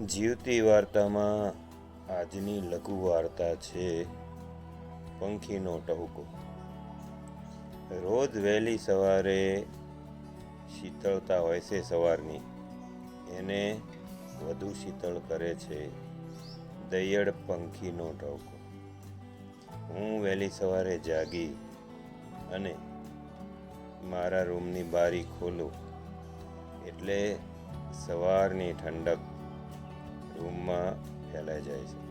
જીવતી વાર્તામાં આજની લઘુ વાર્તા છે પંખીનો ટહુકો. રોજ વહેલી સવારે શીતળતા હોય છે સવારની. એને વધુ શીતળ કરે છે દૈયડ પંખીનો ટહુકો. હું વહેલી સવારે જાગી અને મારા રૂમની બારી ખોલું એટલે સવારની ઠંડક રૂમમાં ફેલાઈ જાય છે.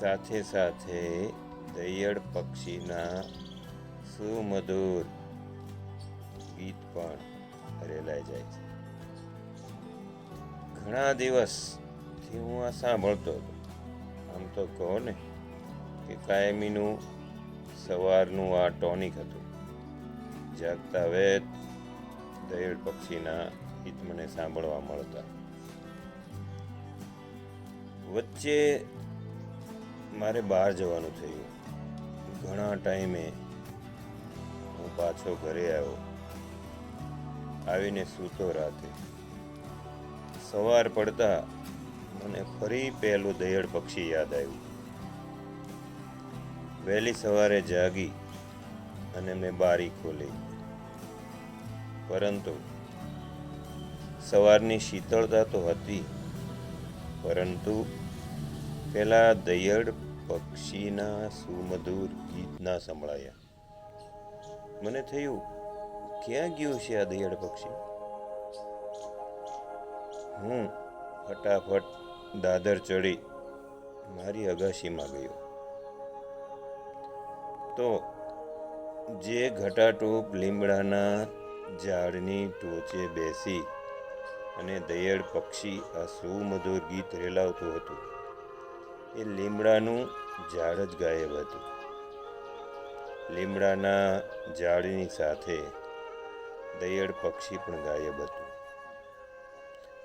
સાથે સાથે દૈયડ પક્ષીના સુમધુર ગીત પણ રેલાઈ જાય છે. ઘણા દિવસથી હું આ સાંભળતો હતો. આમ તો કહો ને કે કાયમીનું સવારનું આ ટોનિક હતું. જાગતા વેત દૈયડ પક્ષીના ગીત મને સાંભળવા મળતા. વચ્ચે મારે બહાર જવાનું થયું. ઘણા ટાઈમે હું પાછો ઘરે આવ્યો. આવીને સૂતો રાતે. સવાર પડતા મને ફરી પહેલું દયડ પક્ષી યાદ આવ્યું. વહેલી સવારે જાગી અને મેં બારી ખોલી. પરંતુ સવારની શીતળતા તો હતી. પરંતુ પેલા દયડ પક્ષીના સુમધુર ગીત ના સંભળાયા. મને થયું, ક્યાં ગયું છે આ દયડ પક્ષી? હું ફટાફટ દાદર ચડી મારી અગાશીમાં ગયો. તો જે ઘટાટોપ લીમડાના ઝાડની ટોચે બેસી અને દયડ પક્ષી આ સુમધુર ગીત રેલાવતું હતું. એ લીમડાનું ઝાડ જ ગાયબ હતું. લીમડાના ઝાડની સાથે દયડ પક્ષી પણ ગાયબ હતું.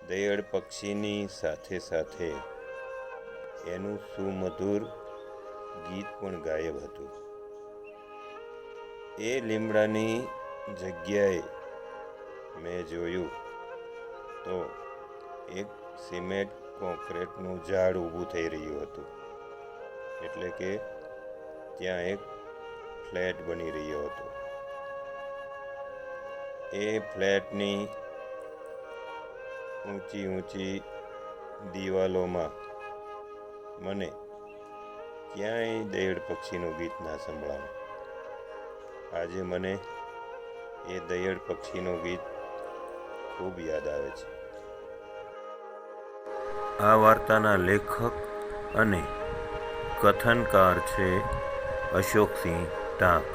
દયડ પક્ષીની સાથે સાથે એનું સુમધુર ગીત પણ ગાયબ હતું. એ લીમડાની જગ્યાએ મેં જોયું તો એક સિમેન્ટ કોન્ક્રીટનું ઝાડ ઊભું થઈ રહ્યું હતું. એટલે કે ત્યાં એક ફ્લેટ બની રહ્યો હતો. એ ફ્લેટની ઊંચી ઊંચી દિવાલોમાં મને ક્યાંય દયડ પક્ષીનું ગીત ના સંભળાયું આજે મને એ દયડ પક્ષીનું ગીત ખૂબ યાદ આવે છે. આ વાર્તાના લેખક અને કથનકાર છે અશોકસિંહ ટાંક.